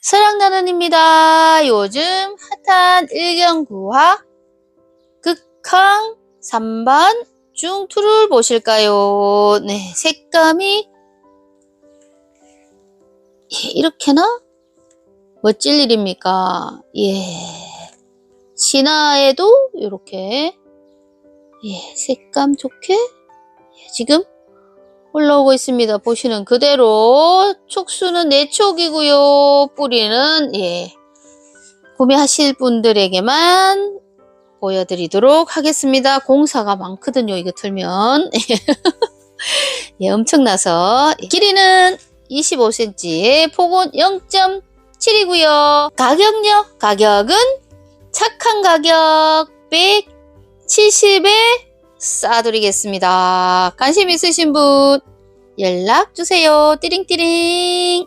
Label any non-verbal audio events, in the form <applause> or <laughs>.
사랑나는입니다. 요즘 핫한 일경구와 극항 3반 중투를 보실까요? 네, 색감이 예, 이렇게나 멋질 일입니까? 예. 신화에도 이렇게 예, 색감 좋게 예, 지금 올라오고 있습니다. 보시는 그대로 촉수는 내촉이고요. 뿌리는 예 구매하실 분들에게만 보여드리도록 하겠습니다. 공사가 많거든요. 이거 틀면 <laughs> 예 엄청나서 길이는 25cm, 폭은 0.7이고요. 가격요? 가격은 착한 가격 170에 싸드리겠습니다. 관심 있으신 분 연락 주세요. 띠링띠링.